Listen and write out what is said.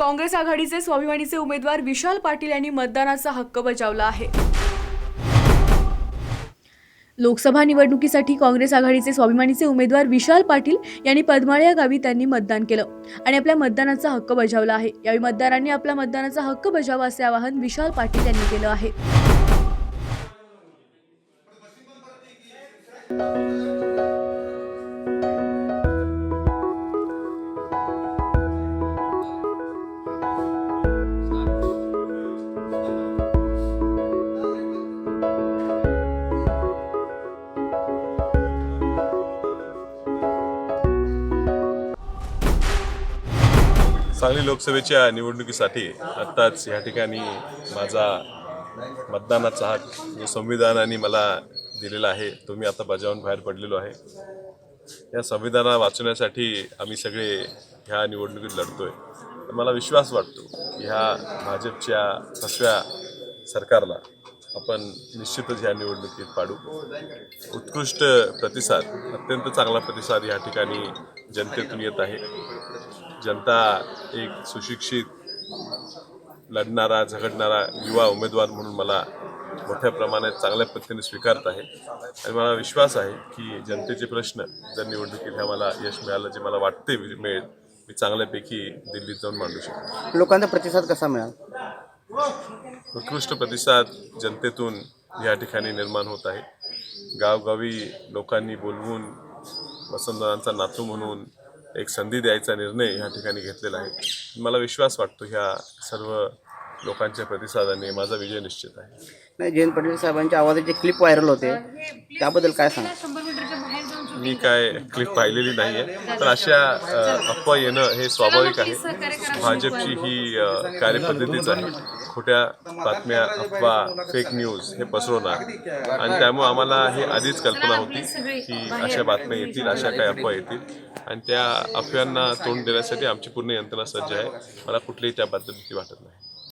काँग्रेस आघाडीचे स्वाभिमानीचे उमेदवार विशाल पाटील यांनी मतदानाचा हक्क बजावला आहे. लोकसभा निवडणुकीसाठी काँग्रेस आघाडीचे स्वाभिमानीचे उमेदवार विशाल पाटील यांनी पदमाळ या गावी त्यांनी मतदान केलं आणि आपल्या मतदानाचा हक्क बजावला आहे. यावेळी मतदारांनी आपला मतदानाचा हक्क बजावा असे आवाहन विशाल पाटील यांनी केलं आहे. सांगली लोकसभेच्या निवडणुकीसाठी आत्ताच या ठिकाणी माझा मतदानाचा हक जो संविधानाने मला दिलेला आहे. तो मी आता बजावून बाहेर पडलेलो आहे. या संविधाना वाचवण्यासाठी आम्ही सगळे ह्या निवडणुकीत लढतोय. तर मला विश्वास वाटतो की ह्या भाजपच्या फसव्या सरकारला आपण निश्चितच ह्या निवडणुकीत पाडू. उत्कृष्ट प्रतिसाद अत्यंत चांगला प्रतिसाद या ठिकाणी जनतेतून येत आहे. जनता एक सुशिक्षित लढणारा झगडणारा युवा उमेदवार म्हणून मला मोठ्या प्रमाणात चांगल्या पद्धतीने स्वीकारत आहे. आणि मला विश्वास आहे की जनतेचे प्रश्न जर निवडणुकीत ह्या मला यश मिळालं जे मला वाटते मिळेल मी चांगल्यापैकी दिल्लीत जाऊन मांडू शकतो. लोकांचा प्रतिसाद कसा मिळाला? उत्कृष्ट प्रतिसाद जनतेतून या ठिकाणी निर्माण होत आहे. गावगावी लोकांनी बोलवून वसंतदादांचा नातू म्हणून एक संधी द्यायचा निर्णय या ठिकाणी घेतलेला आहे. मला विश्वास वाटतो ह्या सर्व लोकांच्या प्रतिसादाने माझा विजय निश्चित आहे. नाही जयंत पाटील साहेबांच्या आवाजाचे क्लिप व्हायरल होते त्याबद्दल काय सांगा मी काय क्लिप पाहिलेली नाही आहे पण अशा अफवा येणं हे स्वाभाविक आहे. भाजपची ही कार्यपद्धतीच आहे. खोट्या बातम्या अफवा फेक न्यूज हे पसरवणार. आणि त्यामुळे आम्हाला हे आधीच कल्पना होती की अशा बातम्या येतील अशा काही अफवा येतील. आणि त्या अफव्यांना तोंड देण्यासाठी आमची पूर्ण यंत्रणा सज्ज आहे. मला कुठलीही त्याबद्दल भीती वाटत नाही.